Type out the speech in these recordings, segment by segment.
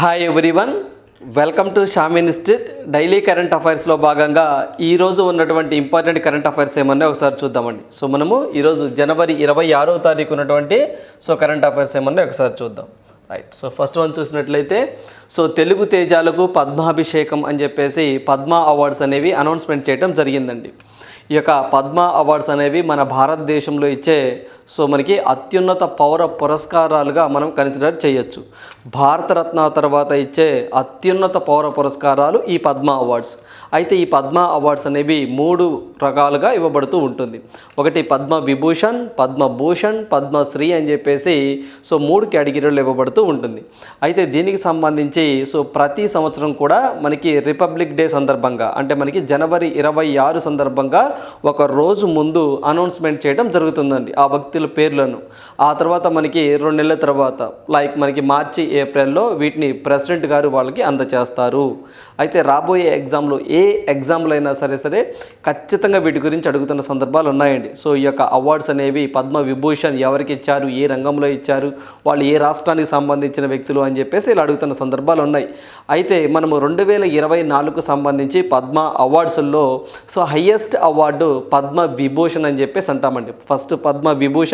Hi everyone welcome to Sham institute daily current అఫైర్స్లో భాగంగా ఈరోజు ఉన్నటువంటి ఇంపార్టెంట్ కరెంట్ అఫైర్స్ ఏమన్నా ఒకసారి చూద్దామండి. సో మనము ఈరోజు జనవరి ఇరవై ఆరో తారీఖు ఉన్నటువంటి సో కరెంట్ అఫైర్స్ ఏమన్నా ఒకసారి చూద్దాం. రైట్ సో ఫస్ట్ వన్ చూసినట్లయితే సో తెలుగు తేజాలకు పద్మాభిషేకం అని చెప్పేసి పద్మ అవార్డ్స్ అనేవి అనౌన్స్మెంట్ చేయడం జరిగిందండి. ఈ యొక్క పద్మ అవార్డ్స్ అనేవి మన భారతదేశంలో ఇచ్చే సో మనకి అత్యున్నత పౌర పురస్కారాలుగా మనం కన్సిడర్ చేయొచ్చు. భారతరత్న తర్వాత ఇచ్చే అత్యున్నత పౌర పురస్కారాలు ఈ పద్మ అవార్డ్స్. అయితే ఈ పద్మ అవార్డ్స్ అనేవి మూడు రకాలుగా ఇవ్వబడుతూ ఉంటుంది. ఒకటి పద్మ విభూషణ్ పద్మభూషణ్ పద్మశ్రీ అని చెప్పేసి సో మూడు కేటగిరీలు ఇవ్వబడుతూ ఉంటుంది. అయితే దీనికి సంబంధించి సో ప్రతి సంవత్సరం కూడా మనకి రిపబ్లిక్ డే సందర్భంగా అంటే మనకి జనవరి ఇరవై ఆరు సందర్భంగా ఒక రోజు ముందు అనౌన్స్మెంట్ చేయడం జరుగుతుందండి. ఆ వ్యక్తుల పేర్లను. ఆ తర్వాత మనకి రెండు నెలల తర్వాత లైక్ మనకి మార్చి ఏప్రిల్లో వీటిని ప్రెసిడెంట్ గారు వాళ్ళకి అందచేస్తారు. అయితే రాబోయే ఎగ్జామ్లో ఏ ఎగ్జామ్లో అయినా సరే సరే ఖచ్చితంగా వీటి గురించి అడుగుతున్న సందర్భాలు ఉన్నాయండి. సో ఈ యొక్క అవార్డ్స్ అనేవి పద్మ విభూషణ్ ఎవరికి ఇచ్చారు ఏ రంగంలో ఇచ్చారు వాళ్ళు ఏ రాష్ట్రానికి సంబంధించిన వ్యక్తులు అని చెప్పేసి ఇలా అడుగుతున్న సందర్భాలు ఉన్నాయి. అయితే మనము రెండు వేల ఇరవై నాలుగుకు సంబంధించి Padma అవార్డ్స్లో so highest award Padma Vibhushan అని చెప్పేసి అంటామండి. ఫస్ట్ పద్మ విభూషణ్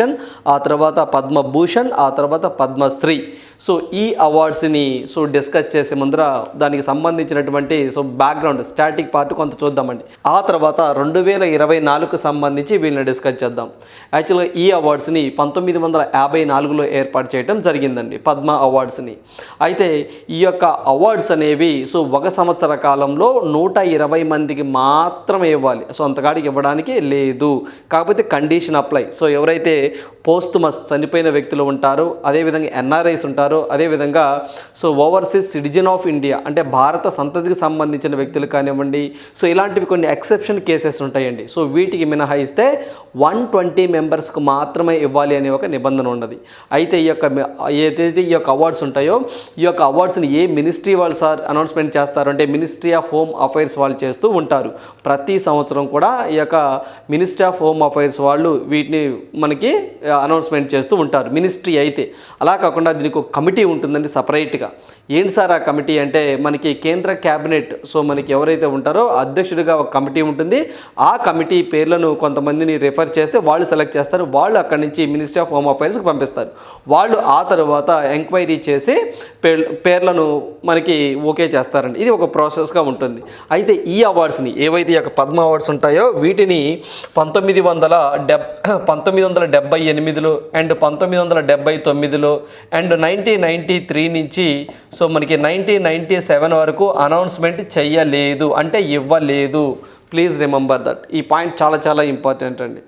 ఆ తర్వాత పద్మభూషణ్ ఆ తర్వాత పద్మశ్రీ. సో ఈ అవార్డ్స్ని సో డిస్కస్ చేసే ముందర దానికి సంబంధించినటువంటి సో బ్యాక్గ్రౌండ్ స్టాటిక్ పార్ట్ కొంత చూద్దామండి. ఆ తర్వాత రెండు వేల ఇరవై నాలుగుకు సంబంధించి వీళ్ళని డిస్కస్ చేద్దాం. యాక్చువల్గా ఈ అవార్డ్స్ని పంతొమ్మిది వందల యాభై నాలుగులో ఏర్పాటు చేయడం జరిగిందండి పద్మ అవార్డ్స్ని. అయితే ఈ యొక్క అవార్డ్స్ అనేవి సో ఒక సంవత్సర కాలంలో నూట ఇరవై మందికి మాత్రమే ఇవ్వాలి. సో అంతకాడికి ఇవ్వడానికి లేదు. కాకపోతే కండిషన్ అప్లై సో ఎవరైతే పోస్టుమస్ చనిపోయిన వ్యక్తులు ఉంటారో అదేవిధంగా ఎన్ఆర్ఐస్ ఉంటారు అదేవిధంగా so overseas citizen of India అంటే భారత సంతతికి సంబంధించిన వ్యక్తులు కానివ్వండి సో ఇలాంటివి కొన్ని ఎక్సెప్షన్ కేసెస్ ఉంటాయండి. సో వీటికి మినహాయిస్తే వన్ ట్వంటీ మెంబర్స్కు మాత్రమే ఇవ్వాలి అనే ఒక నిబంధన ఉన్నది. అయితే ఈ యొక్క ఏదైతే ఈ యొక్క అవార్డ్స్ ఉంటాయో ఈ యొక్క అవార్డ్స్ని ఏ మినిస్ట్రీ వాళ్ళు సార్ అనౌన్స్మెంట్ చేస్తారు అంటే మినిస్ట్రీ ఆఫ్ హోమ్ అఫైర్స్ వాళ్ళు చేస్తూ ఉంటారు. ప్రతి సంవత్సరం కూడా ఈ యొక్క మినిస్ట్రీ ఆఫ్ హోమ్ అఫైర్స్ వాళ్ళు వీటిని మనకి అనౌన్స్మెంట్ చేస్తూ ఉంటారు. మినిస్ట్రీ అయితే. అలా కాకుండా దీనికి ఒక కమిటీ ఉంటుందండి సపరేట్గా. ఏంటి సార్ ఆ కమిటీ అంటే మనకి కేంద్ర క్యాబినెట్ సో మనకి ఎవరైతే ఉంటారో అధ్యక్షుడిగా ఒక కమిటీ ఉంటుంది. ఆ కమిటీ పేర్లను కొంతమందిని రిఫర్ చేస్తే వాళ్ళు సెలెక్ట్ చేస్తారు. వాళ్ళు అక్కడి నుంచి మినిస్ట్రీ ఆఫ్ హోమ్ అఫైర్స్కి పంపిస్తారు. వాళ్ళు ఆ తర్వాత ఎంక్వైరీ చేసి పేర్ పేర్లను మనకి ఓకే చేస్తారండి. ఇది ఒక ప్రాసెస్గా ఉంటుంది. అయితే ఈ అవార్డ్స్ని ఏవైతే ఈ యొక్క పద్మ అవార్డ్స్ ఉంటాయో వీటిని పంతొమ్మిది వందల డెబ్ పంతొమ్మిది వందల డెబ్బై ఎనిమిదిలో అండ్ పంతొమ్మిది వందల డెబ్బై తొమ్మిదిలో and nineteen nineteen ninety three నుంచి సో మనకి నైన్టీన్ నైంటీ సెవెన్ వరకు అనౌన్స్మెంట్ చెయ్యలేదు అంటే ఇవ్వలేదు. ప్లీజ్ రిమెంబర్ దట్ ఈ పాయింట్ చాలా చాలా ఇంపార్టెంట్ అండి.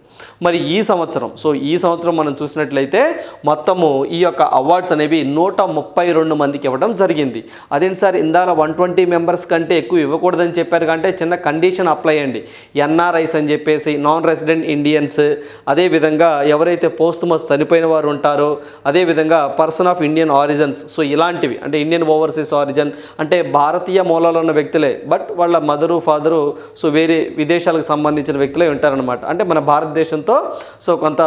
మరి ఈ సంవత్సరం. సో ఈ సంవత్సరం మనం చూసినట్లయితే మొత్తము ఈ యొక్క అవార్డ్స్ అనేవి నూట ముప్పై రెండు మందికి ఇవ్వడం జరిగింది. అదేంటి సార్? ఇందాల వన్ ట్వంటీ మెంబర్స్ కంటే ఎక్కువ ఇవ్వకూడదని చెప్పారు కంటే చిన్న కండిషన్ అప్లై అండి. ఎన్ఆర్ఐస్ అని చెప్పేసి నాన్ రెసిడెంట్ ఇండియన్స్ అదేవిధంగా ఎవరైతే పోస్టుమస్ చనిపోయిన వారు ఉంటారో అదేవిధంగా person of Indian origins so ఇలాంటివి. అంటే ఇండియన్ ఓవర్సీస్ ఆరిజన్ అంటే భారతీయ మూలాలు ఉన్న వ్యక్తులే. బట్ వాళ్ళ మదరు ఫాదరు సో వేరే విదేశాలకు సంబంధించిన వ్యక్తులే ఉంటారనమాట అంటే మన భారతదేశంతో సో కొంత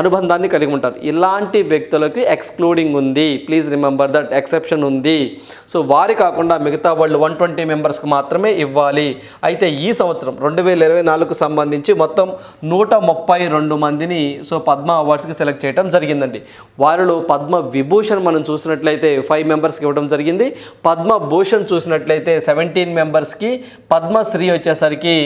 అనుబంధాన్ని కలిగి ఉంటారు. ఇలాంటి వ్యక్తులకి ఎక్స్క్లూడింగ్ ఉంది. ప్లీజ్ రిమెంబర్ దట్ ఎక్సెప్షన్ ఉంది. సో వారి కాకుండా మిగతా వాళ్ళు వన్ ట్వంటీ మెంబర్స్కి మాత్రమే ఇవ్వాలి. అయితే ఈ సంవత్సరం రెండు వేల ఇరవై నాలుగుకు సంబంధించి మొత్తం నూట ముప్పై రెండు మందిని సో పద్మ అవార్డ్స్కి సెలెక్ట్ చేయడం జరిగిందండి. వారిలో పద్మ విభూషణ్ మనం చూసినట్లయితే ఫైవ్ మెంబర్స్కి ఇవ్వడం జరిగింది. పద్మ భూషణ్ చూసినట్లయితే సెవెంటీన్ మెంబర్స్కి పద్మశ్రీ వచ్చేసరికి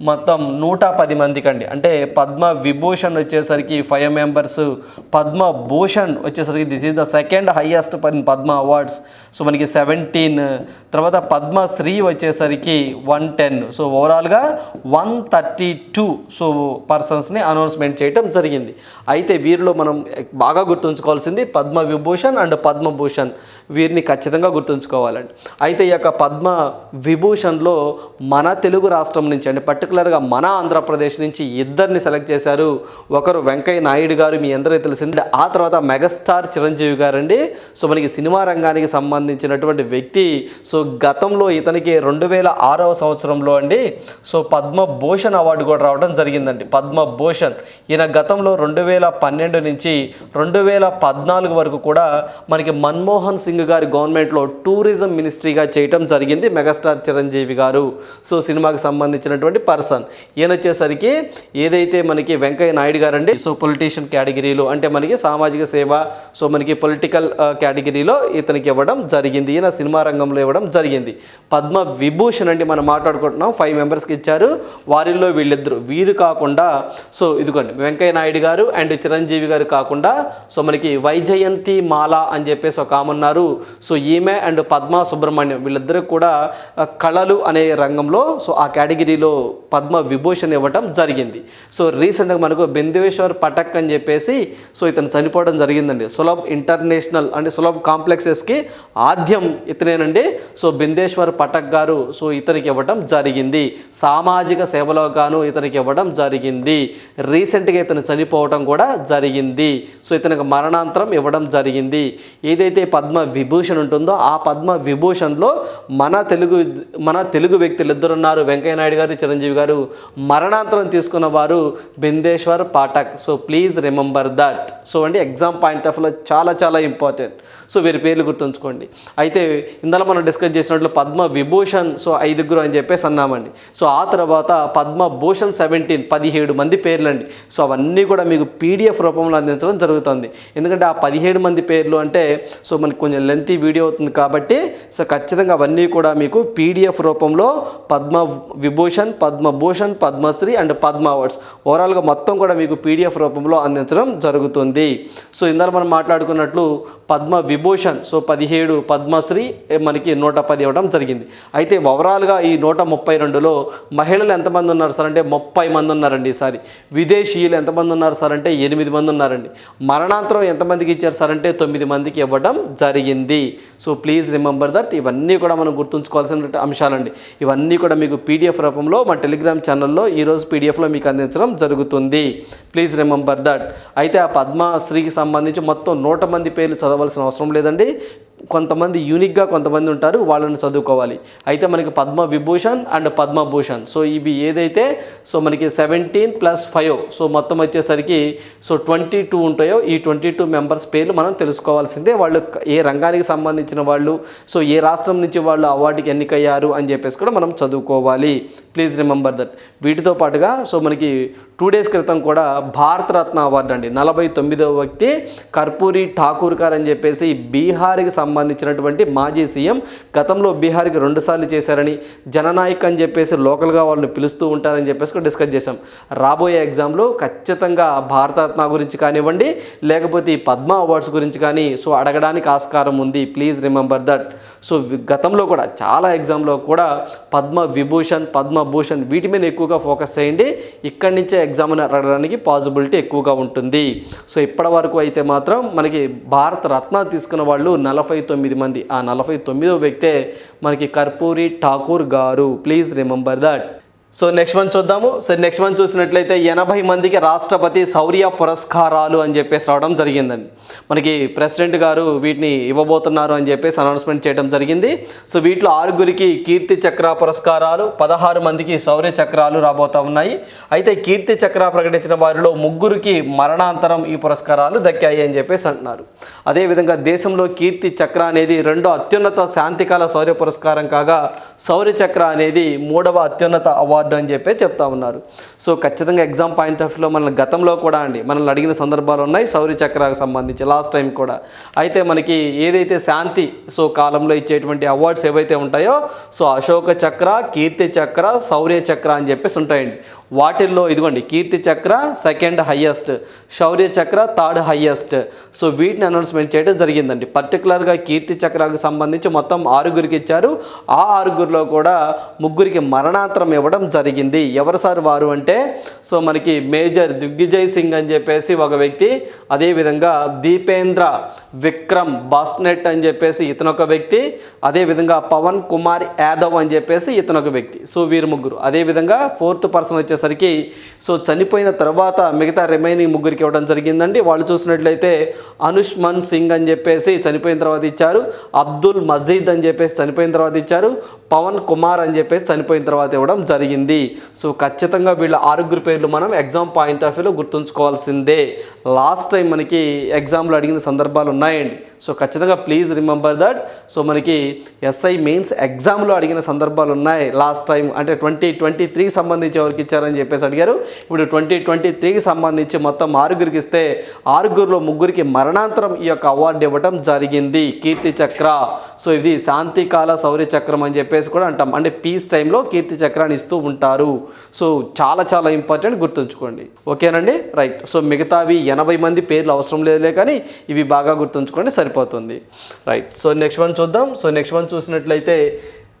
మొత్తం నూట పది మందికి అండి అంటే పద్మ విభూషణ్ వచ్చేసరికి ఫైవ్ మెంబర్స్ పద్మ భూషణ్ వచ్చేసరికి this is the second highest పని పద్మ అవార్డ్స్. సో మనకి సెవెంటీన్ తర్వాత పద్మశ్రీ వచ్చేసరికి వన్ టెన్. సో ఓవరాల్గా వన్ థర్టీ టూ సో పర్సన్స్ని అనౌన్స్మెంట్ చేయటం జరిగింది. అయితే వీరిలో మనం బాగా గుర్తుంచుకోవాల్సింది పద్మ విభూషణ్ అండ్ పద్మభూషణ్ వీరిని ఖచ్చితంగా గుర్తుంచుకోవాలండి. అయితే ఈ యొక్క పద్మ విభూషణ్లో మన తెలుగు రాష్ట్రం నుంచి అంటే పర్టికులర్గా మన ఆంధ్రప్రదేశ్ నుంచి ఇద్దరిని సెలెక్ట్ చేశారు. ఒకరు వెంకయ్య నాయుడు గారు మీ అందరికీ తెలిసింది. ఆ తర్వాత మెగాస్టార్ చిరంజీవి గారండి. సో మనకి సినిమా రంగానికి సంబంధించినటువంటి వ్యక్తి. సో గతంలో ఇతనికి రెండు వేల ఆరవ సంవత్సరంలో అండి సో పద్మభూషణ్ అవార్డు కూడా రావడం జరిగిందండి. పద్మభూషణ్ ఈయన గతంలో రెండు వేల పన్నెండు నుంచి రెండు వేల పద్నాలుగు వరకు కూడా మనకి మన్మోహన్ సింగ్ గారి గవర్నమెంట్లో టూరిజం మినిస్ట్రీగా చేయటం జరిగింది మెగాస్టార్ చిరంజీవి గారు. సో సినిమాకి సంబంధించినటువంటి పర్సన్. ఈయన వచ్చేసరికి ఏదైతే మనకి వెంకయ్య నాయుడు గారు అండి సో పొలిటీషియన్ కేటగిరీలు అంటే మనకి సామాజిక సేవ సో మనకి పొలిటికల్ కేటగిరీలో ఇతనికి ఇవ్వడం జరిగింది. ఈయన సినిమా రంగంలో ఇవ్వడం జరిగింది. పద్మ విభూషణ్ అండి మనం మాట్లాడుకుంటున్నాం. ఫైవ్ మెంబర్స్కి ఇచ్చారు. వారిల్లో వీళ్ళిద్దరు వీరు కాకుండా సో ఇదిగోండి వెంకయ్య నాయుడు గారు అండ్ చిరంజీవి గారు కాకుండా సో మనకి వైజయంతి మాల అని చెప్పేసి ఒక ఆమె ఉన్నారు. సో ఈమె అండ్ పద్మ సుబ్రహ్మణ్యం వీళ్ళిద్దరూ కూడా కళలు అనే రంగంలో సో ఆ కేటగిరీలో పద్మ విభూషణ్ ఇవ్వటం జరిగింది. సో రీసెంట్గా మనకు బిందువేశ్వర్ పటక్ అని చెప్పేసి సో ఇతను చనిపోవడం జరిగిందండి. సులభ్ ఇంటర్నేషనల్ అంటే సులభ్ కాంప్లెక్సెస్కి ఆద్యం ఇతనేనండి. సో బిందేశ్వర్ పటక్ గారు సో ఇతనికి ఇవ్వడం జరిగింది. సామాజిక సేవలో గాను ఇతనికి ఇవ్వడం జరిగింది. రీసెంట్గా ఇతను చనిపోవడం కూడా జరిగింది. సో ఇతనికి మరణాంతరం ఇవ్వడం జరిగింది. ఏదైతే పద్మ విభూషణ్ ఉంటుందో ఆ పద్మ విభూషణ్లో మన తెలుగు మన తెలుగు వ్యక్తులు ఇద్దరు ఉన్నారు వెంకయ్య నాయుడు గారు చిరంజీవి గారు మరణాంతరం తీసుకున్న వారు Bindeshwar Pathak. So please remember that so అండి ఎగ్జామ్ పాయింట్ ఆఫ్లో చాలా చాలా ఇంపార్టెంట్ సో వీరి పేర్లు గుర్తుంచుకోండి. అయితే ఇందులో మనం డిస్కస్ చేసినట్లు పద్మ విభూషణ్ సో ఐదుగురు అని చెప్పేసి అన్నామండి. సో ఆ తర్వాత పద్మ భూషణ్ సెవెంటీన్ పదిహేడు మంది పేర్లండి. సో అవన్నీ కూడా మీకు పీడిఎఫ్ రూపంలో అందించడం జరుగుతుంది. ఎందుకంటే ఆ పదిహేడు మంది పేర్లు అంటే సో మనకి కొంచెం లెంతీ వీడియో అవుతుంది కాబట్టి సో ఖచ్చితంగా అవన్నీ కూడా మీకు పీడిఎఫ్ రూపంలో పద్మ విభూషణ్ పద్మభూషణ్ పద్మశ్రీ అండ్ పద్మ అవార్డ్స్. ఓవరాల్గా మొత్తం కూడా మీకు పీడిఎఫ్ రూపంలో అందించడం జరుగుతుంది. సో ఇందాక మనం మాట్లాడుకున్నట్లు పద్మ విభూషణ్ సో పదిహేడు పద్మశ్రీ మనకి నూట పది ఇవ్వడం జరిగింది. అయితే ఓవరాల్గా ఈ నూట ముప్పై రెండులో మహిళలు ఎంతమంది ఉన్నారు సార్ అంటే ముప్పై మంది ఉన్నారండి ఈసారి. విదేశీయులు ఎంతమంది ఉన్నారు సార్ అంటే ఎనిమిది మంది ఉన్నారండి. మరణాంతరం ఎంతమందికి ఇచ్చారు సార్ అంటే తొమ్మిది మందికి ఇవ్వడం జరిగింది. సో ప్లీజ్ రిమెంబర్ దట్ ఇవన్నీ కూడా మనం గుర్తుంచుకోవాల్సిన అంశాలండి. ఇవన్నీ కూడా మీకు పీడిఎఫ్ రూపంలో మా టెలిగ్రామ్ ఛానల్లో ఈరోజు పీడిఎఫ్లో మీకు అందించడం జరుగుతుంది. Please remember that. అయితే ఆ పద్మశ్రీకి సంబంధించి మొత్తం నూట మంది పేర్లు చదవాల్సిన అవసరం లేదండి. కొంతమంది యూనిక్గా కొంతమంది ఉంటారు వాళ్ళని చదువుకోవాలి. అయితే మనకి పద్మ విభూషణ్ అండ్ పద్మభూషణ్ సో ఇవి ఏదైతే సో మనకి సెవెంటీన్ ప్లస్ ఫైవ్ సో మొత్తం వచ్చేసరికి సో ట్వంటీ టూ ఉంటాయో ఈ ట్వంటీ టూ మెంబర్స్ పేర్లు మనం తెలుసుకోవాల్సిందే. వాళ్ళు ఏ రంగానికి సంబంధించిన వాళ్ళు సో ఏ రాష్ట్రం నుంచి వాళ్ళు అవార్డుకి ఎన్నికయ్యారు అని చెప్పేసి కూడా మనం చదువుకోవాలి. ప్లీజ్ రిమెంబర్ దట్ వీటితో పాటుగా సో మనకి టూ డేస్ క్రితం కూడా భారతరత్న అవార్డు అండి. నలభై తొమ్మిదవ వ్యక్తి కర్పూరి ఠాకూర్ గారు అని చెప్పేసి బీహార్కి సంబంధించినటువంటి మాజీ సీఎం గతంలో బీహార్కి రెండుసార్లు చేశారని జననాయక్ అని చెప్పేసి లోకల్గా వాళ్ళని పిలుస్తూ ఉంటారని చెప్పేసి డిస్కస్ చేశాం. రాబోయే ఎగ్జామ్లో ఖచ్చితంగా భారతరత్న గురించి కానివ్వండి లేకపోతే ఈ పద్మ అవార్డ్స్ గురించి కానీ సో అడగడానికి ఆస్కారం ఉంది. Please remember that. సో గతంలో కూడా చాలా ఎగ్జామ్లో కూడా పద్మ విభూషణ్ పద్మభూషణ్ వీటి మీద ఎక్కువగా ఫోకస్ చేయండి. ఇక్కడి నుంచే ఎగ్జామ్ అడగడానికి పాసిబిలిటీ ఎక్కువగా ఉంటుంది. సో ఇప్పటి వరకు అయితే మాత్రం మనకి భారత రత్న తీసుకున్న వాళ్ళు నలభై తొమ్మిది మంది. ఆ నలభై తొమ్మిదో వ్యక్తే మనకి కర్పూరి ఠాకూర్ గారు. Please remember that so next one చూద్దాము. సో నెక్స్ట్ వన్ చూసినట్లయితే ఎనభై మందికి రాష్ట్రపతి శౌర్య పురస్కారాలు అని చెప్పేసి రావడం జరిగిందండి. మనకి ప్రెసిడెంట్ గారు వీటిని ఇవ్వబోతున్నారు అని చెప్పేసి అనౌన్స్మెంట్ చేయడం జరిగింది. సో వీటిలో ఆరుగురికి కీర్తి చక్ర పురస్కారాలు పదహారు మందికి శౌర్య చక్రాలు రాబోతా ఉన్నాయి. అయితే కీర్తి చక్ర ప్రకటించిన వారిలో ముగ్గురికి మరణాంతరం ఈ పురస్కారాలు దక్కాయి అని చెప్పేసి అంటున్నారు. అదేవిధంగా దేశంలో కీర్తి చక్ర అనేది రెండో అత్యున్నత శాంతికాల శౌర్య పురస్కారం కాగా శౌర్య చక్ర అనేది మూడవ అత్యున్నత అవార్డు అని చెప్పి చెప్తా ఉన్నారు. సో ఖచ్చితంగా ఎగ్జామ్ పాయింట్ ఆఫ్ వ్యూలో మన గతంలో కూడా అండి మనల్ని అడిగిన సందర్భాలు ఉన్నాయి శౌర్య చక్రాకు సంబంధించి లాస్ట్ టైం కూడా. అయితే మనకి ఏదైతే శాంతి సో కాలంలో ఇచ్చేటువంటి అవార్డ్స్ ఏవైతే ఉంటాయో సో అశోక చక్ర కీర్తి చక్ర శౌర్య చక్ర అని చెప్పేసి ఉంటాయండి. వాటిల్లో ఇదిగోండి Kirti Chakra second highest Shaurya Chakra third highest so వీటిని అనౌన్స్మెంట్ చేయడం జరిగిందండి. పర్టికులర్గా కీర్తి చక్రకు సంబంధించి మొత్తం ఆరుగురికి ఇచ్చారు. ఆ ఆరుగురిలో కూడా ముగ్గురికి మరణాంతరం ఇవ్వడం జరిగింది. ఎవరు సార్ వారు అంటే? సో మనకి మేజర్ దిగ్విజయ్ సింగ్ అని చెప్పేసి ఒక వ్యక్తి అదేవిధంగా దీపేంద్ర విక్రమ్ బాస్నెట్ అని చెప్పేసి ఇతను ఒక వ్యక్తి అదేవిధంగా పవన్ కుమార్ యాదవ్ అని చెప్పేసి ఇతను ఒక వ్యక్తి. సో వీరు ముగ్గురు. అదేవిధంగా ఫోర్త్ పర్సన్ వచ్చేసరికి సో చనిపోయిన తర్వాత మిగతా రిమైనింగ్ ముగ్గురికి ఇవ్వడం జరిగిందండి. వాళ్ళు చూసినట్లయితే అనుష్మన్ సింగ్ అని చెప్పేసి చనిపోయిన తర్వాత ఇచ్చారు. అబ్దుల్ మజీద్ అని చెప్పేసి చనిపోయిన తర్వాత ఇచ్చారు. పవన్ కుమార్ అని చెప్పేసి చనిపోయిన తర్వాత ఇవ్వడం జరిగింది. సో ఖచ్చితంగా వీళ్ళ ఆరుగురు పేర్లు మనం ఎగ్జామ్ పాయింట్ ఆఫ్ వ్యూలో గుర్తుంచుకోవాల్సిందే. లాస్ట్ టైం మనకి ఎగ్జామ్లో అడిగిన సందర్భాలు ఉన్నాయండి. సో ఖచ్చితంగా ప్లీజ్ రిమెంబర్ దట్ సో మనకి ఎస్ఐ మెయిన్స్ ఎగ్జామ్లో అడిగిన సందర్భాలు ఉన్నాయి. లాస్ట్ టైం అంటే ట్వంటీ ట్వంటీ త్రీ సంబంధించి ఎవరికి ఇచ్చారని చెప్పేసి అడిగారు. ఇప్పుడు ట్వంటీ ట్వంటీ త్రీకి సంబంధించి మొత్తం ఆరుగురికి ఇస్తే ఆరుగురిలో ముగ్గురికి మరణాంతరం ఈ యొక్క అవార్డు ఇవ్వడం జరిగింది. కీర్తి చక్ర. సో ఇది శాంతికాల శౌర్య చక్రం అని చెప్పేసి కూడా అంటాం. అంటే పీస్ టైంలో కీర్తి చక్రాన్ని ఇస్తూ ఉంటారు. సో చాలా చాలా ఇంపార్టెంట్ గుర్తుంచుకోండి. ఓకేనండి? రైట్. సో మిగతావి ఎనభై మంది పేర్లు అవసరం లేదులే కానీ ఇవి బాగా గుర్తుంచుకోండి సరిపోతుంది. రైట్. సో నెక్స్ట్ వన్ చూద్దాం. సో నెక్స్ట్ వన్ చూసినట్లయితే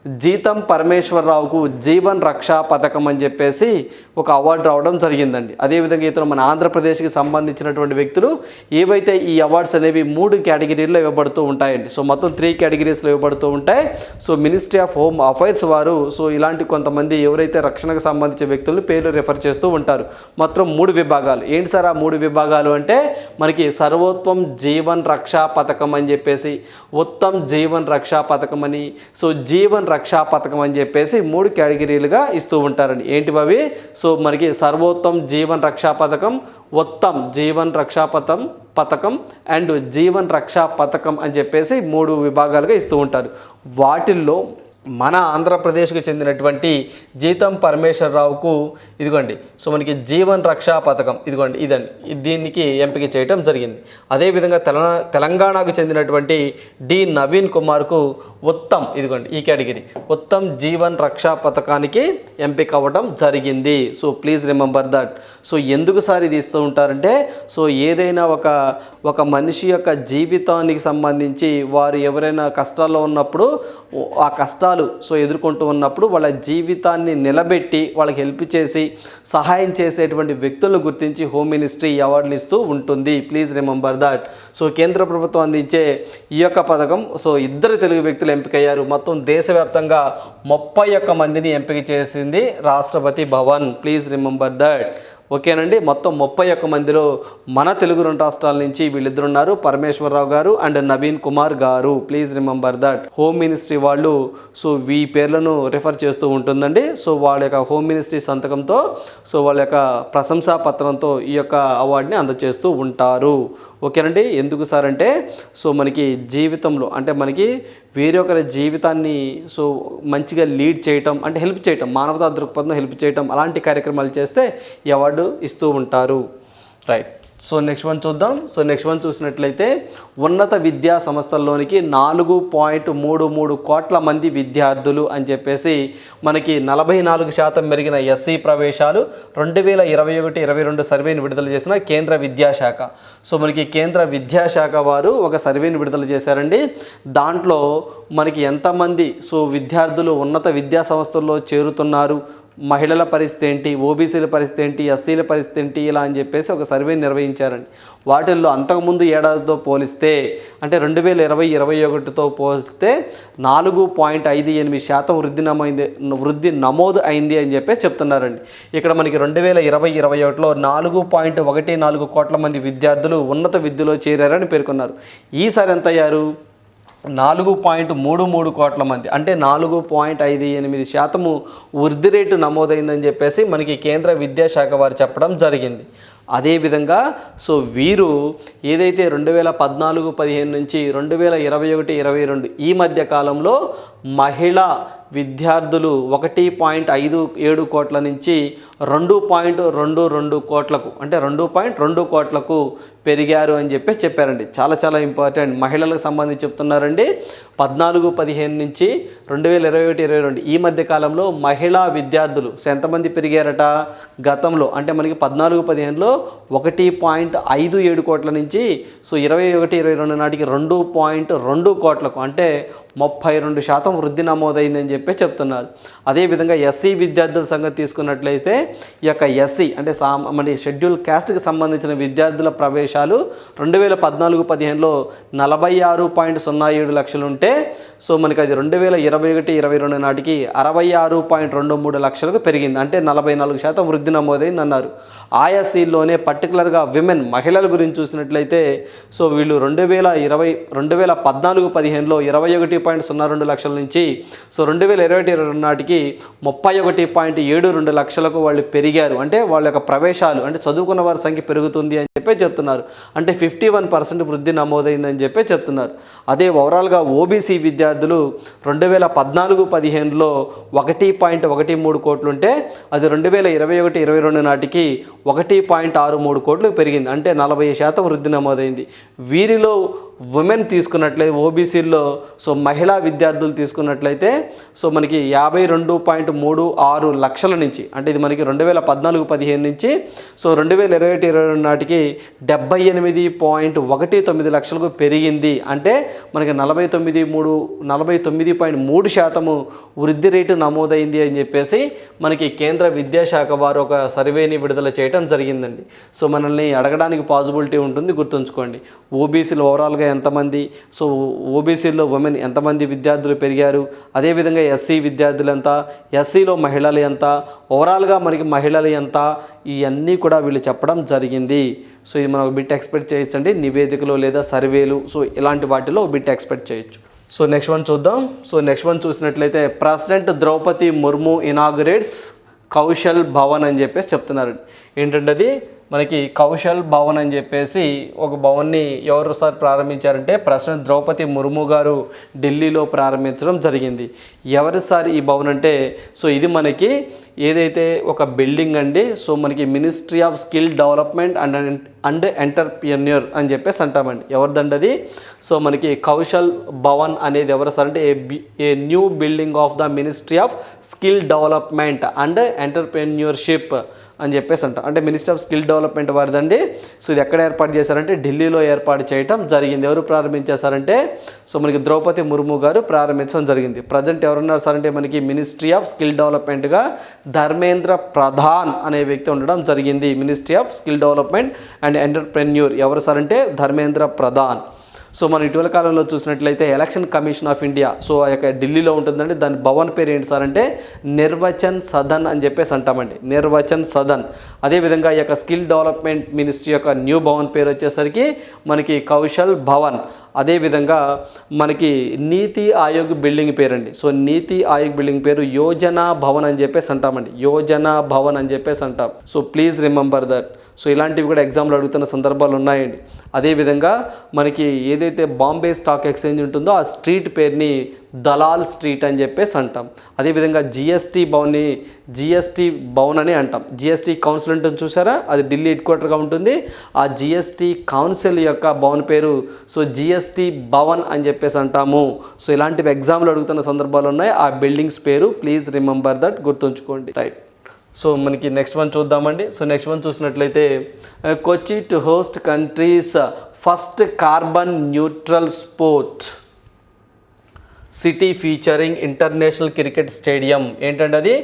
జీతం పరమేశ్వరరావుకు జీవన్ రక్షా పథకం అని చెప్పేసి ఒక అవార్డు రావడం జరిగిందండి. అదేవిధంగా ఇతను మన ఆంధ్రప్రదేశ్కి సంబంధించినటువంటి వ్యక్తులు ఏవైతే ఈ అవార్డ్స్ అనేవి మూడు కేటగిరీల్లో ఇవ్వబడుతూ ఉంటాయండి. సో మొత్తం త్రీ కేటగిరీస్లో ఇవ్వబడుతూ ఉంటాయి. So ministry of home affairs వారు సో ఇలాంటి కొంతమంది ఎవరైతే రక్షణకు సంబంధించిన వ్యక్తులను పేర్లు రిఫర్ చేస్తూ ఉంటారు. మొత్తం మూడు విభాగాలు. ఏంటి సార్ ఆ మూడు విభాగాలు అంటే మనకి సర్వోత్వం జీవన్ రక్షా పథకం అని చెప్పేసి ఉత్తమ్ జీవన్ రక్షా పథకం అని. సో జీవన్ రక్షా పథకం అని చెప్పేసి మూడు కేటగిరీలుగా ఇస్తూ ఉంటారండి. ఏంటివి అవి? సో మనకి సర్వోత్తమ్ జీవన్ రక్షా పథకం ఉత్తమ్ జీవన్ రక్షా పథకం పథకం అండ్ జీవన్ రక్షా పథకం అని చెప్పేసి మూడు విభాగాలుగా ఇస్తూ ఉంటారు. వాటిల్లో మన ఆంధ్రప్రదేశ్కు చెందినటువంటి జీతం పరమేశ్వరరావుకు ఇదిగోండి. సో మనకి జీవన్ రక్షా పథకం ఇదిగోండి ఇదండి. ఇది దీనికి ఎంపిక చేయటం జరిగింది. అదేవిధంగా తెలంగాణ తెలంగాణకు చెందినటువంటి డి నవీన్ కుమార్కు ఉత్తమ్ ఇదిగోండి ఈ కేటగిరీ ఉత్తమ్ జీవన్ రక్షా పథకానికి ఎంపిక అవ్వడం జరిగింది. So please remember that. So ఎందుకు సార్ ఇది ఇస్తూ ఉంటారంటే సో ఏదైనా ఒక ఒక మనిషి యొక్క జీవితానికి సంబంధించి వారు ఎవరైనా కష్టాల్లో ఉన్నప్పుడు ఆ కష్టాలు సో ఎదుర్కొంటూ ఉన్నప్పుడు వాళ్ళ జీవితాన్ని నిలబెట్టి వాళ్ళకి హెల్ప్ చేసి సహాయం చేసేటువంటి వ్యక్తులను గుర్తించి హోమ్ మినిస్ట్రీ అవార్డులు ఇస్తూ ఉంటుంది. ప్లీజ్ రిమెంబర్ దట్ సో కేంద్ర ప్రభుత్వం అందించే ఈ యొక్క పథకం సో ఇద్దరు తెలుగు వ్యక్తులు ఎంపికయ్యారు. మొత్తం దేశవ్యాప్తంగా ముప్పై ఒక్క మందిని ఎంపిక చేసింది Rashtrapati Bhavan. Please remember that ఓకేనండి. మొత్తం ముప్పై ఒక్క మందిలో మన తెలుగు రెండు రాష్ట్రాల నుంచి వీళ్ళిద్దరున్నారు. పరమేశ్వరరావు గారు and Naveen Kumar garu. Please remember that home ministry వాళ్ళు సో ఈ పేర్లను రిఫర్ చేస్తూ ఉంటుందండి. సో వాళ్ళ యొక్క హోమ్ మినిస్ట్రీ సంతకంతో సో వాళ్ళ యొక్క ప్రశంసా పత్రంతో ఈ యొక్క అవార్డుని అందజేస్తూ ఉంటారు. ఓకేనండి. ఎందుకు సార్ అంటే సో మనకి జీవితంలో అంటే మనకి వేరే ఒకరి జీవితాన్ని సో మంచిగా లీడ్ చేయటం అంటే హెల్ప్ చేయటం మానవతా దృక్పథం హెల్ప్ చేయటం అలాంటి కార్యక్రమాలు చేస్తే ఈ అవార్డు ఇస్తూ ఉంటారు. రైట్ సో నెక్స్ట్ వన్ చూద్దాం. సో నెక్స్ట్ వన్ చూసినట్లయితే ఉన్నత విద్యా సంస్థల్లోనికి నాలుగు పాయింట్ మూడు మూడు కోట్ల మంది విద్యార్థులు అని చెప్పేసి మనకి నలభై నాలుగు శాతం మెరిగిన ఎస్సీ ప్రవేశాలు రెండు వేల ఇరవై ఒకటి ఇరవై రెండు సర్వేని విడుదల చేసిన కేంద్ర విద్యాశాఖ. సో మనకి కేంద్ర విద్యాశాఖ వారు ఒక సర్వేని విడుదల చేశారండి. దాంట్లో మనకి ఎంతమంది సో విద్యార్థులు ఉన్నత విద్యా సంస్థల్లో చేరుతున్నారు? మహిళల పరిస్థితి ఏంటి? ఓబీసీల పరిస్థితి ఏంటి? ఎస్సీల పరిస్థితి ఏంటి? ఇలా అని చెప్పేసి ఒక సర్వే నిర్వహించారండి. వాటిల్లో అంతకుముందు ఏడాదితో పోలిస్తే అంటే రెండు వేల ఇరవై ఇరవై ఒకటితో పోలిస్తే నాలుగు పాయింట్ ఐదు ఎనిమిది శాతం వృద్ధి నమైంది వృద్ధి నమోదు అయింది అని చెప్పేసి చెప్తున్నారండి. ఇక్కడ మనకి రెండు వేల ఇరవై ఇరవై ఒకటిలో నాలుగు పాయింట్ ఒకటి నాలుగు కోట్ల మంది విద్యార్థులు ఉన్నత విద్యలో చేరారని పేర్కొన్నారు. ఈసారి ఎంత అయ్యారు? నాలుగు పాయింట్ మూడు మూడు కోట్ల మంది అంటే నాలుగు పాయింట్ ఐదు ఎనిమిది శాతము వృద్ధి రేటు నమోదైందని చెప్పేసి మనకి కేంద్ర విద్యాశాఖ వారు చెప్పడం జరిగింది. అదేవిధంగా సో వీరు ఏదైతే రెండు వేల పద్నాలుగు పదిహేను నుంచి రెండు వేల ఇరవై ఒకటి ఇరవై రెండు ఈ మధ్య కాలంలో మహిళా విద్యార్థులు ఒకటి పాయింట్ ఐదు ఏడు కోట్ల నుంచి రెండు పాయింట్ రెండు రెండు కోట్లకు అంటే రెండు పాయింట్ రెండు కోట్లకు పెరిగారు అని చెప్పి చెప్పారండి. చాలా చాలా ఇంపార్టెంట్. మహిళలకు సంబంధించి చెప్తున్నారండి. పద్నాలుగు పదిహేను నుంచి రెండు వేల ఇరవై ఒకటి ఇరవై రెండు ఈ మధ్య కాలంలో మహిళా విద్యార్థులు ఎంతమంది పెరిగారట? గతంలో అంటే మనకి పద్నాలుగు పదిహేనులో ఒకటి పాయింట్ ఐదు ఏడు కోట్ల నుంచి సో ఇరవై ఒకటి ఇరవై రెండు నాటికి రెండు పాయింట్ రెండు కోట్లకు అంటే ముప్పై రెండు శాతం వృద్ధి నమోదైందని చెప్పి చెప్తున్నారు. అదేవిధంగా ఎస్సీ విద్యార్థుల సంగతి తీసుకున్నట్లయితే ఈ యొక్క ఎస్సీ అంటే సా మన షెడ్యూల్ క్యాస్ట్కి సంబంధించిన విద్యార్థుల లక్షలు రెండు వేల పద్నాలుగు పదిహేనులో నలభై ఆరు పాయింట్ సున్నా ఏడు లక్షలు ఉంటే సో మనకి అది రెండు వేల ఇరవై ఒకటి ఇరవై రెండు నాటికి అరవై ఆరు పాయింట్ రెండు మూడు లక్షలకు పెరిగింది. అంటే నలభై నాలుగు శాతం వృద్ధి నమోదైంది అన్నారు ఆయా సీల్లోనే పర్టికులర్గా విమెన్ మహిళల గురించి చూసినట్లయితే సో వీళ్ళు రెండు వేల ఇరవై రెండు వేల పద్నాలుగు పదిహేనులో ఇరవై ఒకటి పాయింట్ సున్నా రెండు లక్షల నుంచి సో రెండు వేల ఇరవై ఇరవై రెండు నాటికి ముప్పై ఒకటి పాయింట్ ఏడు రెండు లక్షలకు వాళ్ళు పెరిగారు. అంటే వాళ్ళ యొక్క ప్రవేశాలు అంటే చదువుకున్న వారి సంఖ్య పెరుగుతుంది అని చెప్పి చెప్తున్నారు. అంటే ఫిఫ్టీ వన్ పర్సెంట్ వృద్ధి నమోదైందని చెప్పి చెప్తున్నారు. అదే ఓవరాల్గా ఓబీసీ విద్యార్థులు రెండు వేల పద్నాలుగు పదిహేనులో ఒకటి పాయింట్ ఒకటి మూడు కోట్లుంటే అది రెండు వేల ఇరవై ఒకటి ఇరవై రెండు నాటికి ఒకటి పాయింట్ ఆరు మూడు కోట్లు పెరిగింది. అంటే నలభై శాతం వృద్ధి నమోదైంది. వీరిలో ఉమెన్ తీసుకున్నట్లయితే ఓబీసీల్లో సో మహిళా విద్యార్థులు తీసుకున్నట్లయితే సో మనకి యాభై రెండు పాయింట్ మూడు ఆరు లక్షల నుంచి అంటే ఇది మనకి రెండు వేల పద్నాలుగు పదిహేను నుంచి సో రెండు వేల ఇరవై ఒకటి ఇరవై రెండు నాటికి డెబ్బై ఎనిమిది పాయింట్ ఒకటి తొమ్మిది లక్షలకు పెరిగింది. అంటే మనకి నలభై తొమ్మిది మూడు నలభై తొమ్మిది పాయింట్ మూడు శాతము వృద్ధి రేటు నమోదైంది అని చెప్పేసి మనకి కేంద్ర విద్యాశాఖ వారు ఒక సర్వేని విడుదల చేయడం జరిగిందండి. సో మనల్ని అడగడానికి పాసిబిలిటీ ఉంటుంది గుర్తుంచుకోండి. ఓబీసీలు ఓవరాల్గా ఎంతమంది? సో ఓబీసీలో ఉమెన్ ఎంతమంది విద్యార్థులు పెరిగారు? అదేవిధంగా ఎస్సీ విద్యార్థులు ఎంత ఎస్సీలో మహిళలు ఎంత? ఓవరాల్గా మనకి మహిళలు ఎంత? ఇవన్నీ కూడా వీళ్ళు చెప్పడం జరిగింది. సో ఇది మనం బిట్ ఎక్స్పెక్ట్ చేయొచ్చండి. నివేదికలు లేదా సర్వేలు. సో ఇలాంటి వాటిలో బిట్ ఎక్స్పెక్ట్ చేయొచ్చు. సో నెక్స్ట్ వన్ చూద్దాం. సో నెక్స్ట్ వన్ చూసినట్లయితే ప్రెసిడెంట్ ద్రౌపది ముర్ము ఇనాగురేట్స్ కౌశల్ భవన్ అని చెప్పేసి చెప్తున్నారు. ఏంటంటే అది మనకి కౌశల్ భవన్ అని చెప్పేసి ఒక భవన్ని ఎవరు సార్ ప్రారంభించారంటే ప్రెసిడెంట్ ద్రౌపది ముర్ము గారు ఢిల్లీలో ప్రారంభించడం జరిగింది. ఎవరి సార్ ఈ భవన్ అంటే? సో ఇది మనకి ఏదైతే ఒక బిల్డింగ్ అండి సో మనకి ministry of skill development and and entrepreneur అని చెప్పేసి అంటామండి. ఎవరిదండి అది? సో మనకి కౌశల్ భవన్ అనేది ఎవరు సార్ అంటే a b- a new building of the ministry of skill development and entrepreneurship అని చెప్పేసి అంట అంటే మినిస్టర్ ఆఫ్ స్కిల్ డెవలప్మెంట్ వారిదండి. సో ఇది ఎక్కడ ఏర్పాటు చేశారంటే ఢిల్లీలో ఏర్పాటు చేయటం జరిగింది. ఎవరు ప్రారంభించేశారంటే సో మనకి ద్రౌపది ముర్ము గారు ప్రారంభించడం జరిగింది. ప్రజెంట్ ఎవరున్నారు సార్ అంటే మనకి మినిస్ట్రీ ఆఫ్ స్కిల్ డెవలప్మెంట్గా ధర్మేంద్ర ప్రధాన్ అనే వ్యక్తి ఉండడం జరిగింది. Ministry of skill development and entrepreneur ఎవరు సార్ అంటే ధర్మేంద్ర ప్రధాన్. సో మనం ఇటీవల కాలంలో చూసినట్లయితే election commission of India so ఆ యొక్క ఢిల్లీలో ఉంటుందండి. దాని భవన్ పేరు ఏంటి సార్ అంటే నిర్వచన్ సదన్ అని చెప్పేసి అంటామండి. నిర్వచన్ సదన్. అదేవిధంగా ఈ యొక్క స్కిల్ డెవలప్మెంట్ మినిస్ట్రీ యొక్క న్యూ భవన్ పేరు వచ్చేసరికి మనకి కౌశల్ భవన్. అదేవిధంగా మనకి నీతి ఆయోగ్ బిల్డింగ్ పేరండి. సో నీతి ఆయోగ్ బిల్డింగ్ పేరు యోజన భవన్ అని చెప్పేసి అంటామండి. యోజన భవన్ అని చెప్పేసి అంటాం. So please remember that. So ఇలాంటివి కూడా ఎగ్జామ్లో అడుగుతున్న సందర్భాలు ఉన్నాయండి. అదేవిధంగా మనకి ఏదైతే బాంబే స్టాక్ ఎక్స్చేంజ్ ఉంటుందో ఆ స్ట్రీట్ పేరుని దలాల్ స్ట్రీట్ అని చెప్పేసి అంటాం. అదేవిధంగా జిఎస్టీ భవన్ని జిఎస్టీ భవన్ అని అంటాం. జిఎస్టీ కౌన్సిల్ ఉంటుంది చూసారా? అది ఢిల్లీ హెడ్ క్వార్టర్గా ఉంటుంది. ఆ జిఎస్టీ కౌన్సిల్ యొక్క భవన్ పేరు సో జిఎస్టీ భవన్ అని చెప్పేసి అంటాము. సో ఇలాంటివి ఎగ్జామ్లు అడుగుతున్న సందర్భాలు ఉన్నాయి. ఆ బిల్డింగ్స్ పేరు ప్లీజ్ రిమెంబర్ దట్ గుర్తుంచుకోండి. రైట్ సో మనకి నెక్స్ట్ వన్ చూద్దామండి. సో నెక్స్ట్ వన్ చూసినట్లయితే Kochi to host countries first carbon neutral sport city featuring international cricket stadium ఏంటంటే అది?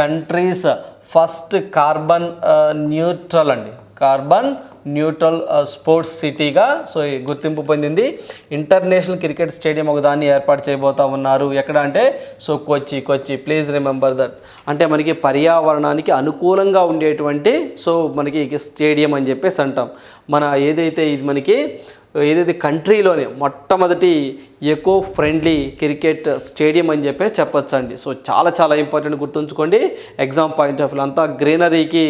కంట్రీస్ ఫస్ట్ కార్బన్ న్యూట్రల్ అండి. కార్బన్ న్యూట్రల్ స్పోర్ట్స్ సిటీగా. So గుర్తింపు పొందింది. ఇంటర్నేషనల్ క్రికెట్ స్టేడియం ఒక దాన్ని ఏర్పాటు చేయబోతా ఉన్నారు. ఎక్కడ అంటే so Kochi Kochi. Please remember that అంటే మనకి పర్యావరణానికి అనుకూలంగా ఉండేటువంటి సో మనకి స్టేడియం అని చెప్పేసి అంటాం. మన ఏదైతే ఇది మనకి ఏదైతే కంట్రీలోనే మొట్టమొదటి ఎకో ఫ్రెండ్లీ క్రికెట్ స్టేడియం అని చెప్పేసి చెప్పొచ్చండి. సో చాలా చాలా ఇంపార్టెంట్ గుర్తుంచుకోండి. ఎగ్జామ్ పాయింట్ ఆఫ్ వ్యూ అంతా గ్రీనరీకి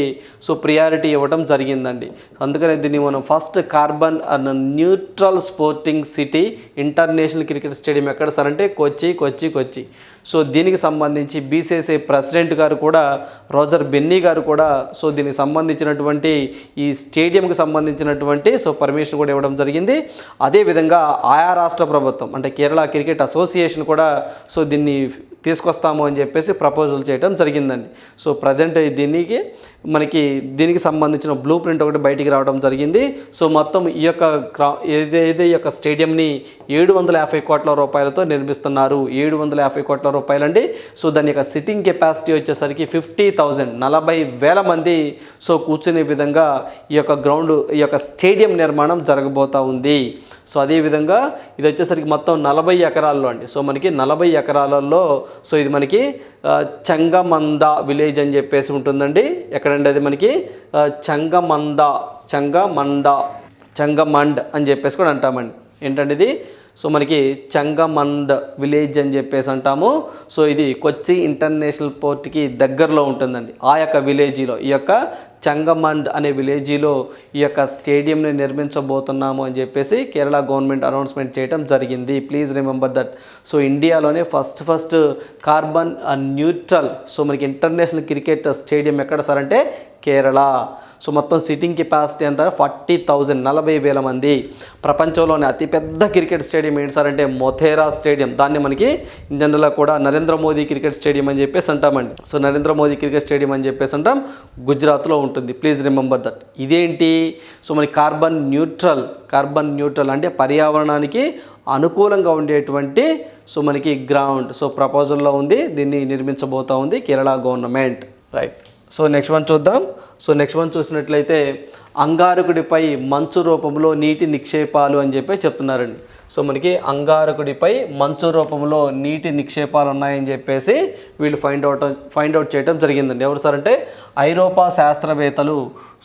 సో ప్రియారిటీ ఇవ్వడం జరిగిందండి అందుకనే దీన్ని మనం first carbon neutral sporting city international cricket stadium ఎక్కడ సార్ అంటే కొచ్చి కొచ్చి కొచ్చి. సో దీనికి సంబంధించి బీసీసీ ప్రెసిడెంట్ గారు కూడా రోజర్ బెన్నీ గారు కూడా సో దీనికి సంబంధించినటువంటి ఈ స్టేడియంకి సంబంధించినటువంటి సో పర్మిషన్ కూడా ఇవ్వడం జరిగింది. అదేవిధంగా ఆయా రాష్ట్ర ప్రభుత్వం అంటే కేరళ క్రికెట్ అసోసియేషన్ కూడా సో దీన్ని తీసుకొస్తాము అని చెప్పేసి ప్రపోజల్ చేయడం జరిగిందండి. సో ప్రజెంట్ దీనికి మనకి దీనికి సంబంధించిన బ్లూ ప్రింట్ ఒకటి బయటికి రావడం జరిగింది. సో మొత్తం ఈ యొక్క క్రా ఏదైతే ఈ యొక్క స్టేడియంని ఏడు వందల యాభై కోట్ల రూపాయలతో నిర్మిస్తున్నారు. ఏడు వందల యాభై కోట్ల రూపాయలండి. సో దాని యొక్క సిట్టింగ్ కెపాసిటీ వచ్చేసరికి ఫిఫ్టీ థౌజండ్ నలభై వేల మంది సో కూర్చునే విధంగా ఈ యొక్క గ్రౌండ్ ఈ యొక్క స్టేడియం నిర్మాణం జరగబోతా ఉంది. సో అదేవిధంగా ఇది వచ్చేసరికి మొత్తం నలభై ఎకరాల్లో అండి. సో మనకి నలభై ఎకరాలలో సో ఇది మనకి చంగమంద విలేజ్ అని చెప్పేసి ఉంటుందండి. ఎక్కడండి అది మనకి? చంగమంద చంగమంద చంగమండ చంగమండ్ అని చెప్పేసి కూడా అంటామండి. ఏంటంటే ఇది? సో మనకి చంగమండ్ విలేజ్ అని చెప్పేసి అంటాము. సో ఇది కొచ్చి ఇంటర్నేషనల్ పోర్ట్కి దగ్గరలో ఉంటుందండి. ఆ యొక్క విలేజీలో ఈ యొక్క చంగమండ్ అనే విలేజీలో ఈ యొక్క స్టేడియంని నిర్మించబోతున్నాము అని చెప్పేసి కేరళ గవర్నమెంట్ అనౌన్స్మెంట్ చేయడం జరిగింది. ప్లీజ్ రిమెంబర్ దట్ సో ఇండియాలోనే first first carbon neutral so మనకి ఇంటర్నేషనల్ క్రికెట్ స్టేడియం ఎక్కడ సార్ అంటే కేరళ. సో మొత్తం సిట్టింగ్ కెపాసిటీ అంతా ఫార్టీ థౌజండ్ నలభై వేల మంది. ప్రపంచంలోనే అతిపెద్ద క్రికెట్ స్టేడియం ఏంటి సార్ అంటే మొథేరా స్టేడియం. దాన్ని మనకి జనరల్గా కూడా నరేంద్ర మోదీ క్రికెట్ స్టేడియం అని చెప్పేసి అంటామండి. So Narendra Modi cricket stadium అని చెప్పేసి అంటాం. గుజరాత్లో ఉంటుంది ఉంటుంది. ప్లీజ్ రిమెంబర్ దట్ ఇదేంటి? సో మనకి కార్బన్ న్యూట్రల్ కార్బన్ న్యూట్రల్ అంటే పర్యావరణానికి అనుకూలంగా ఉండేటువంటి సో మనకి గ్రౌండ్ సో ప్రపోజల్లో ఉంది దీన్ని నిర్మించబోతా ఉంది Kerala government right so next one చూద్దాం. సో నెక్స్ట్ వన్ చూసినట్లయితే అంగారకుడిపై మంచు రూపంలో నీటి నిక్షేపాలు అని చెప్పి చెప్తున్నారండి. సో మనకి అంగారకుడిపై మంచు రూపంలో నీటి నిక్షేపాలు ఉన్నాయని చెప్పేసి వీళ్ళు ఫైండ్ అవుట్ ఫైండ్ అవుట్ చేయడం జరిగిందండి. ఎవరు సార్ అంటే ఐరోపా శాస్త్రవేత్తలు.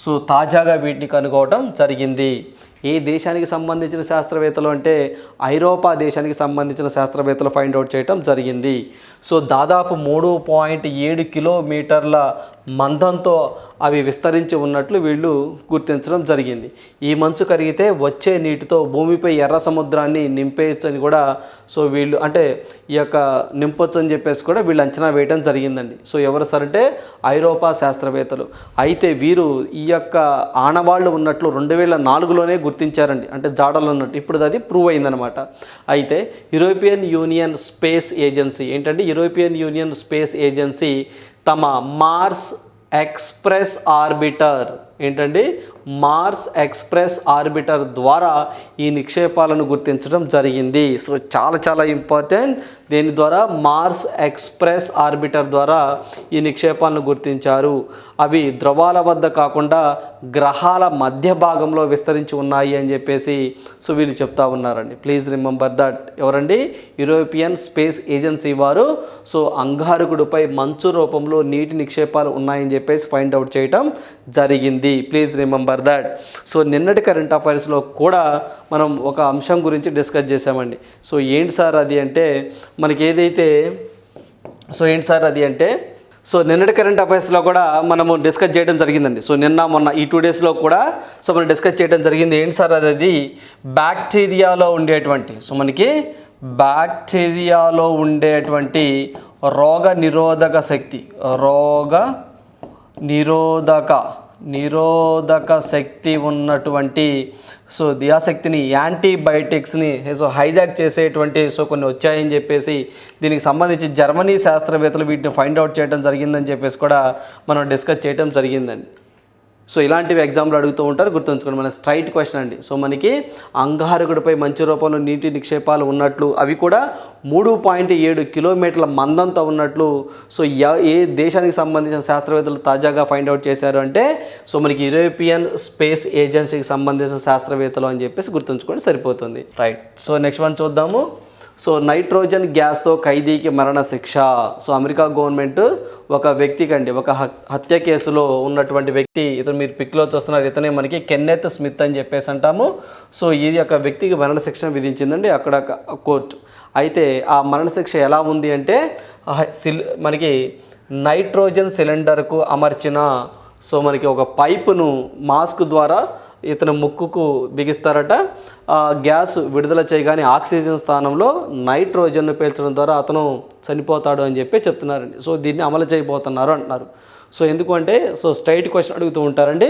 సో తాజాగా వీటిని కనుగోవటం జరిగింది. ఏ దేశానికి సంబంధించిన శాస్త్రవేత్తలు అంటే ఐరోపా దేశానికి సంబంధించిన శాస్త్రవేత్తలు ఫైండ్ అవుట్ చేయడం జరిగింది. సో దాదాపు మూడు పాయింట్ ఏడు కిలోమీటర్ల మందంతో అవి విస్తరించి ఉన్నట్లు వీళ్ళు గుర్తించడం జరిగింది. ఈ మంచు కరిగితే వచ్చే నీటితో భూమిపై ఎర్ర సముద్రాన్ని నింపేయచ్చని కూడా సో వీళ్ళు అంటే ఈ యొక్క నింపొచ్చు అని చెప్పేసి కూడా వీళ్ళు అంచనా వేయడం జరిగిందండి. సో ఎవరు సరంటే అంటే ఐరోపా శాస్త్రవేత్తలు. అయితే వీరు ఈ యొక్క ఆనవాళ్ళు ఉన్నట్లు రెండు వేల నాలుగులోనే గుర్తించారండి. అంటే జాడలు ఉన్నట్టు. ఇప్పుడు అది ప్రూవ్ అయిందనమాట అయితే యూరోపియన్ యూనియన్ స్పేస్ ఏజెన్సీ ఏంటంటే యూరోపియన్ యూనియన్ స్పేస్ ఏజెన్సీ తమ మార్స్ ఎక్స్ప్రెస్ ఆర్బిటర్ ఏంటండి? మార్స్ ఎక్స్ప్రెస్ ఆర్బిటర్ ద్వారా ఈ నిక్షేపాలను గుర్తించడం జరిగింది. సో చాలా చాలా ఇంపార్టెంట్ దీని ద్వారా మార్స్ ఎక్స్ప్రెస్ ఆర్బిటర్ ద్వారా ఈ నిక్షేపాలను గుర్తించారు. అవి ద్రవాల వద్ద కాకుండా గ్రహాల మధ్య భాగంలో విస్తరించి ఉన్నాయి అని చెప్పేసి సో వీళ్ళు చెప్తా ఉన్నారండి. ప్లీజ్ రిమెంబర్ దట్ ఎవరండి? యూరోపియన్ స్పేస్ ఏజెన్సీ వారు. సో అంగారకుడిపై మంచు రూపంలో నీటి నిక్షేపాలు ఉన్నాయని చెప్పేసి ఫైండ్ అవుట్ చేయటం జరిగింది. ప్లీజ్ రిమెంబర్ దట్ సో నిన్నటి కరెంట్ అఫైర్స్లో కూడా మనం ఒక అంశం గురించి డిస్కస్ చేసామండి సో ఏంటి సార్ అది అంటే మనకి ఏదైతే సో ఏంటి సార్ అది అంటే సో నిన్నటి కరెంట్ అఫైర్స్లో కూడా మనము డిస్కస్ చేయడం జరిగిందండి. సో నిన్న మొన్న ఈ టూ డేస్లో కూడా సో మనం డిస్కస్ చేయడం జరిగింది. ఏంటి సార్ అది? అది బ్యాక్టీరియాలో ఉండేటువంటి సో మనకి బ్యాక్టీరియాలో ఉండేటువంటి రోగ నిరోధక శక్తి రోగ నిరోధక నిరోధక శక్తి ఉన్నటువంటి సో దియాశక్తిని యాంటీబయోటిక్స్ని సో హైజాక్ చేసేటువంటి సో కొన్ని వచ్చాయని చెప్పేసి దీనికి సంబంధించి జర్మనీ శాస్త్రవేత్తలు వీటిని ఫైండ్ అవుట్ చేయడం జరిగిందని చెప్పేసి కూడా మనం డిస్కస్ చేయడం జరిగిందండి. సో ఇలాంటివి ఎగ్జామ్లు అడుగుతూ ఉంటారు గుర్తుంచుకోండి. మన స్ట్రైట్ క్వశ్చన్ అండి. సో మనకి అంగారకుడిపై మంచు రూపంలో నీటి నిక్షేపాలు ఉన్నట్లు అవి కూడా మూడు పాయింట్ ఏడు కిలోమీటర్ల మందంతో ఉన్నట్లు సో ఏ దేశానికి సంబంధించిన శాస్త్రవేత్తలు తాజాగా ఫైండ్ అవుట్ చేశారు అంటే సో మనకి యూరోపియన్ స్పేస్ ఏజెన్సీకి సంబంధించిన శాస్త్రవేత్తలు అని చెప్పేసి గుర్తుంచుకోండి సరిపోతుంది. రైట్. సో నెక్స్ట్ వన్ చూద్దాము. సో నైట్రోజన్ గ్యాస్తో ఖైదీకి మరణ శిక్ష. సో అమెరికా గవర్నమెంట్ ఒక వ్యక్తికి అండి ఒక హత్య కేసులో ఉన్నటువంటి వ్యక్తి ఇతను మీరు పిక్లో చూస్తున్నారు ఇతనే మనకి కెన్నెత్ స్మిత్ అని చెప్పేసి అంటాము. సో ఇది ఒక వ్యక్తికి మరణ శిక్ష విధించిందండి అక్కడ కోర్టు. అయితే ఆ మరణ శిక్ష ఎలా ఉంది అంటే సిల్ మనకి నైట్రోజన్ సిలిండర్కు అమర్చిన సో మనకి ఒక పైపును మాస్క్ ద్వారా ఇతను ముక్కుకు బిగిస్తారట. గ్యాస్ విడుదల చేయగానే ఆక్సిజన్ స్థానంలో నైట్రోజన్ను పేల్చడం ద్వారా అతను చనిపోతాడు అని చెప్పి చెప్తున్నారండి. సో దీన్ని అమలు చేయబోతున్నారు అంటున్నారు. సో ఎందుకంటే సో స్ట్రైట్ క్వశ్చన్ అడుగుతూ ఉంటారండి.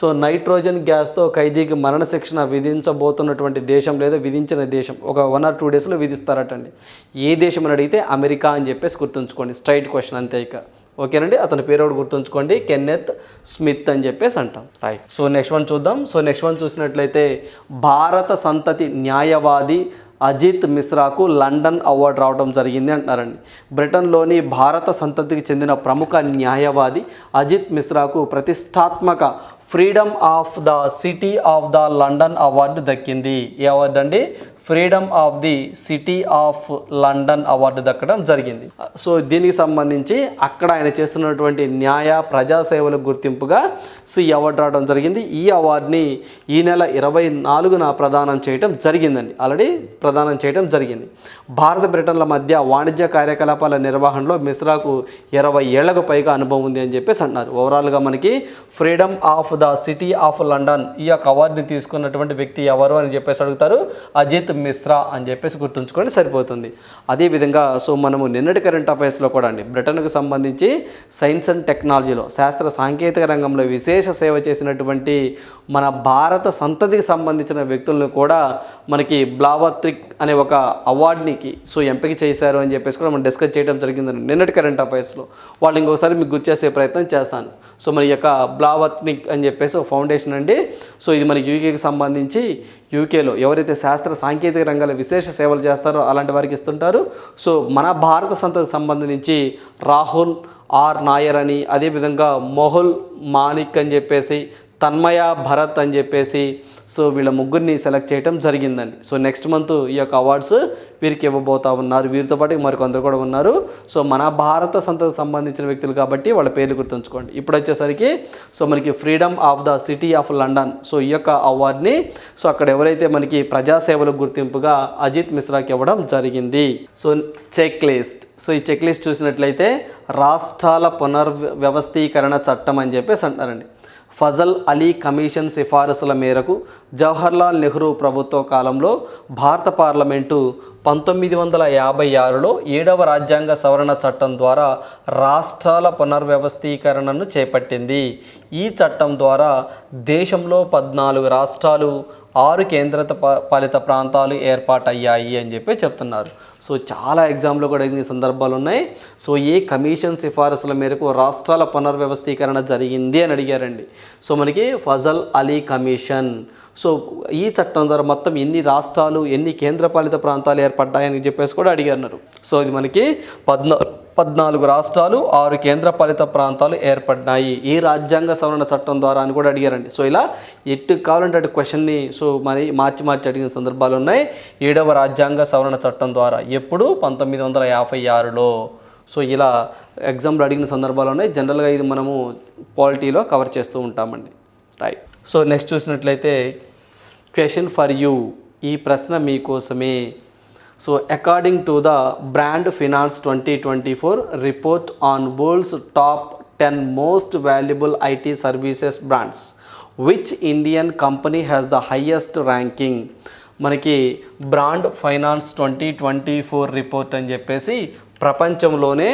సో నైట్రోజన్ గ్యాస్తో ఖైదీకి మరణశిక్షణ విధించబోతున్నటువంటి దేశం లేదా విధించిన దేశం ఒక వన్ ఆర్ టూ డేస్లో విధిస్తారటండి. ఏ దేశం అని అడిగితే అమెరికా అని చెప్పేసి గుర్తుంచుకోండి. స్ట్రైట్ క్వశ్చన్ అంతే ఇక. ఓకేనండి? అతని పేరు ఒకటి గుర్తుంచుకోండి. కెన్నెత్ స్మిత్ అని చెప్పేసి అంటాం. రైట్ సో నెక్స్ట్ వన్ చూద్దాం. సో నెక్స్ట్ వన్ చూసినట్లయితే భారత సంతతి న్యాయవాది అజిత్ మిశ్రాకు లండన్ అవార్డు రావడం జరిగింది అంటున్నారండి. బ్రిటన్లోని భారత సంతతికి చెందిన ప్రముఖ న్యాయవాది అజిత్ మిశ్రాకు ప్రతిష్టాత్మక freedom of the city of the London award దక్కింది. ఏ అవార్డు అండి? Freedom of the city of London award దక్కడం జరిగింది. సో దీనికి సంబంధించి అక్కడ ఆయన చేస్తున్నటువంటి న్యాయ ప్రజా సేవలకు గుర్తింపుగా సో ఈ అవార్డు రావడం జరిగింది. ఈ అవార్డుని ఈ నెల ఇరవై నాలుగున ప్రదానం చేయటం జరిగిందండి. ఆల్రెడీ ప్రదానం చేయడం జరిగింది. భారత బ్రిటన్ల మధ్య వాణిజ్య కార్యకలాపాల నిర్వహణలో మిశ్రాకు ఇరవై ఏళ్ళకు పైగా అనుభవం ఉంది అని చెప్పేసి అన్నారు ఓవరాల్గా మనకి freedom of the city of London ఈ యొక్క అవార్డుని తీసుకున్నటువంటి వ్యక్తి ఎవరు అని చెప్పేసి అడుగుతారు. అజిత్ మిశ్రా అని చెప్పేసి గుర్తుంచుకోండి సరిపోతుంది. అదేవిధంగా సో మనము నిన్నటి కరెంట్ అఫైర్స్లో కూడా అండి బ్రిటన్కు సంబంధించి సైన్స్ అండ్ టెక్నాలజీలో శాస్త్ర సాంకేతిక రంగంలో విశేష సేవ చేసినటువంటి మన భారత సంతతికి సంబంధించిన వ్యక్తులను కూడా మనకి బ్లావత్రిక్ అనే ఒక అవార్డునికి సో ఎంపిక చేశారు అని చెప్పేసి కూడా మనం డిస్కస్ చేయడం జరిగిందండి నిన్నటి కరెంట్ అఫైర్స్లో వాళ్ళు ఇంకొకసారి మీకు గుర్తు చేసే ప్రయత్నం చేస్తాను. సో మన యొక్క బ్లావత్నిక్ అని చెప్పేసి ఒక ఫౌండేషన్ అండి. సో ఇది మన యూకేకి సంబంధించి యూకేలో ఎవరైతే శాస్త్ర సాంకేతిక రంగాల విశేష సేవలు చేస్తారో అలాంటి వారికి ఇస్తుంటారు. సో మన భారత సంతకు సంబంధించి రాహుల్ ఆర్ నాయర్ అని అదేవిధంగా మొహుల్ మానిక్ అని చెప్పేసి తన్మయ భరత్ అని చెప్పేసి సో వీళ్ళ ముగ్గురిని సెలెక్ట్ చేయడం జరిగిందండి. సో నెక్స్ట్ మంత్ ఈ యొక్క అవార్డ్స్ వీరికి ఇవ్వబోతా ఉన్నారు. వీరితో పాటు మరికొందరు కూడా ఉన్నారు. సో మన భారత సంతకు సంబంధించిన వ్యక్తులు కాబట్టి వాళ్ళ పేర్లు గుర్తుంచుకోండి. ఇప్పుడు వచ్చేసరికి సో మనకి freedom of the city of London so ఈ యొక్క అవార్డ్ని సో అక్కడ ఎవరైతే మనకి ప్రజాసేవలకు గుర్తింపుగా అజిత్ మిశ్రాకి ఇవ్వడం జరిగింది. సో చెక్ లిస్ట్ సో ఈ చెక్ లిస్ట్ చూసినట్లయితే రాష్ట్రాల పునర్వ్యవస్థీకరణ చట్టం అని చెప్పేసి అంటారండి ఫజల్ అలీ కమిషన్ సిఫారసుల మేరకు జవహర్లాల్ నెహ్రూ ప్రభుత్వ కాలంలో భారత పార్లమెంటు పంతొమ్మిది వందల యాభై ఆరులో ఏడవ రాజ్యాంగ సవరణ చట్టం ద్వారా రాష్ట్రాల పునర్వ్యవస్థీకరణను చేపట్టింది. ఈ చట్టం ద్వారా దేశంలో పద్నాలుగు రాష్ట్రాలు ఆరు కేంద్ర పాలిత ప్రాంతాలు ఏర్పాటయ్యాయి అని చెప్పి చెప్తున్నారు. సో చాలా ఎగ్జామ్లో కూడా ఈ సందర్భాలు ఉన్నాయి. సో ఏ కమిషన్ సిఫారసుల మేరకు రాష్ట్రాల పునర్వ్యవస్థీకరణ జరిగింది అని అడిగారండి. సో మనకి ఫజల్ అలీ కమిషన్. సో ఈ చట్టం ద్వారా మొత్తం ఎన్ని రాష్ట్రాలు ఎన్ని కేంద్రపాలిత ప్రాంతాలు ఏర్పడ్డాయని చెప్పేసి కూడా అడిగారు సో ఇది మనకి పద్నా పద్నాలుగు రాష్ట్రాలు ఆరు కేంద్రపాలిత ప్రాంతాలు ఏర్పడినాయి ఈ రాజ్యాంగ సవరణ చట్టం ద్వారా అని కూడా అడిగారండి. సో ఇలా ఎట్టు కావాలంటే అటు క్వశ్చన్ని సో మరి మార్చి మార్చి అడిగిన సందర్భాలు ఉన్నాయి. ఏడవ రాజ్యాంగ సవరణ చట్టం ద్వారా ఎప్పుడు? పంతొమ్మిది వందల యాభై ఆరులో. సో ఇలా ఎగ్జామ్లో అడిగిన సందర్భాలు ఉన్నాయి. జనరల్గా ఇది మనము పాలిటీలో కవర్ చేస్తూ ఉంటామండి. రైట్. సో నెక్స్ట్ చూసినట్లయితే క్వశ్చన్ ఫర్ యూ. ఈ ప్రశ్న మీకోసమే. So according to the brand finance twenty twenty four report on world's top ten most valuable IT services brands which Indian company has the highest ranking మనకి brand finance twenty twenty four report అని చెప్పేసి ప్రపంచంలోనే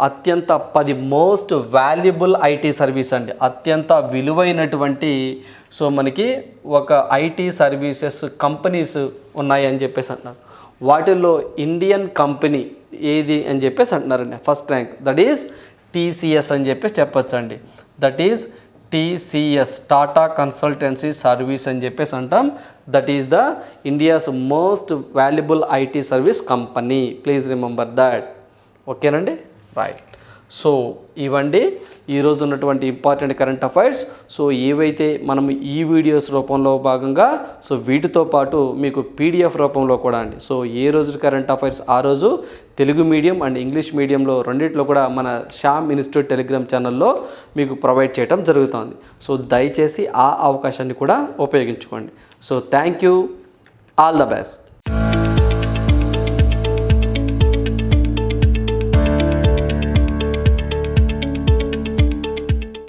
అత్యంత పది most valuable IT service అండి. అత్యంత విలువైనటువంటి so మనకి ఒక ఐటీ సర్వీసెస్ కంపెనీస్ ఉన్నాయని చెప్పేసి అన్నారు వాటిల్లో ఇండియన్ కంపెనీ ఏది అని చెప్పేసి అంటున్నారండి. First rank that is TCS అని చెప్పేసి చెప్పొచ్చండి. That is TCS Tata consultancy service అని చెప్పేసి అంటాం. That is the India's most valuable IT service company please remember that ఓకేనండి రైట్ సో ఇవండి ఈరోజు ఉన్నటువంటి ఇంపార్టెంట్ కరెంట్ అఫైర్స్ సో ఏవైతే మనం ఈ వీడియోస్ రూపంలో భాగంగా సో వీటితో పాటు మీకు పీడిఎఫ్ రూపంలో కూడా అండి. సో ఏ రోజు కరెంట్ అఫైర్స్ ఆ రోజు తెలుగు మీడియం అండ్ ఇంగ్లీష్ మీడియంలో రెండిట్లో కూడా మన శ్యామ్ ఇన్స్టిట్యూట్ టెలిగ్రామ్ ఛానల్లో మీకు ప్రొవైడ్ చేయడం జరుగుతుంది. సో దయచేసి ఆ అవకాశాన్ని కూడా ఉపయోగించుకోండి. So thank you all the best